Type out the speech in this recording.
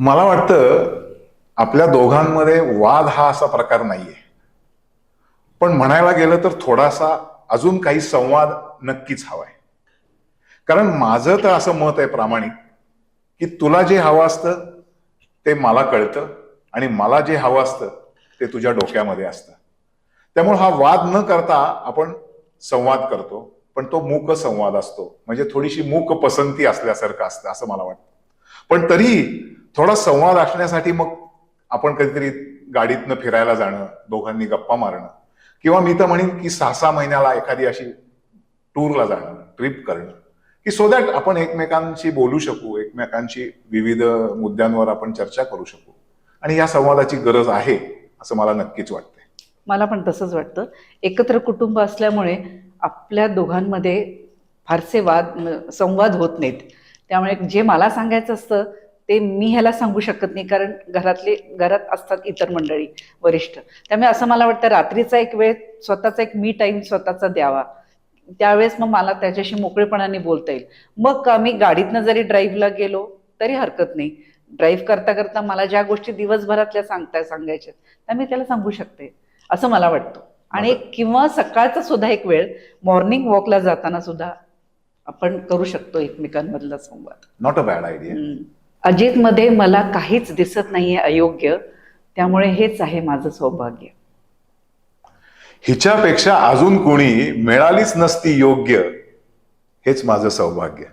मला वाटतं आपल्या दोघांमध्ये वाद हा असा प्रकार नाहीये. पण म्हणायला गेलं तर थोडासा अजून काही संवाद नक्कीच हवाय. कारण माझं तर असं मत आहे प्रामाणिक की तुला जे हवं असतं ते मला कळतं आणि मला जे हवं असतं ते तुझ्या डोक्यामध्ये असतं. त्यामुळे हा वाद न करता आपण संवाद करतो पण तो मूक संवाद असतो. म्हणजे थोडीशी मूक पसंती असल्यासारखं असतं असं मला वाटतं. पण तरी थोडा संवाद असण्यासाठी मग आपण कधीतरी गाडीतनं फिरायला जाणं दोघांनी गप्पा मारणं. किंवा मी तर म्हणेन की सहा सहा महिन्याला एखादी अशी टूरला जाणं ट्रिप करणं. की सो दॅट आपण एकमेकांशी बोलू शकू एकमेकांशी विविध मुद्द्यांवर आपण चर्चा करू शकू. आणि या संवादाची गरज आहे असं मला नक्कीच वाटतंय. मला पण तसंच वाटतं. एकत्र कुटुंब असल्यामुळे आपल्या दोघांमध्ये फारसे वाद संवाद होत नाहीत. त्यामुळे जे मला सांगायचं असतं ते मी ह्याला सांगू शकत नाही कारण घरातले घरात असतात इतर मंडळी वरिष्ठ. त्यामुळे असं मला वाटतं रात्रीचा एक वेळ स्वतःचा एक मी टाईम स्वतःचा द्यावा. त्यावेळेस मग मला त्याच्याशी मोकळेपणाने बोलता येईल. मग आम्ही गाडीतनं जरी ड्राईव्हला गेलो तरी हरकत नाही. ड्राईव्ह करता करता मला ज्या गोष्टी दिवसभरातल्या सांगता सांगायच्या त्या मी त्याला सांगू शकते असं मला वाटतं. आणि किंवा सकाळचा सुद्धा एक वेळ मॉर्निंग वॉकला जाताना सुद्धा आपण करू शकतो एकमेकांमधला संवाद. नॉट अ बॅड आयडिया अजितमध्ये मला काहीच दिसत नाहीये अयोग्य त्यामुळे हेच आहे माझं सौभाग्य. हिच्यापेक्षा अजून कोणी मिळालीच नसती योग्य हेच माझं सौभाग्य.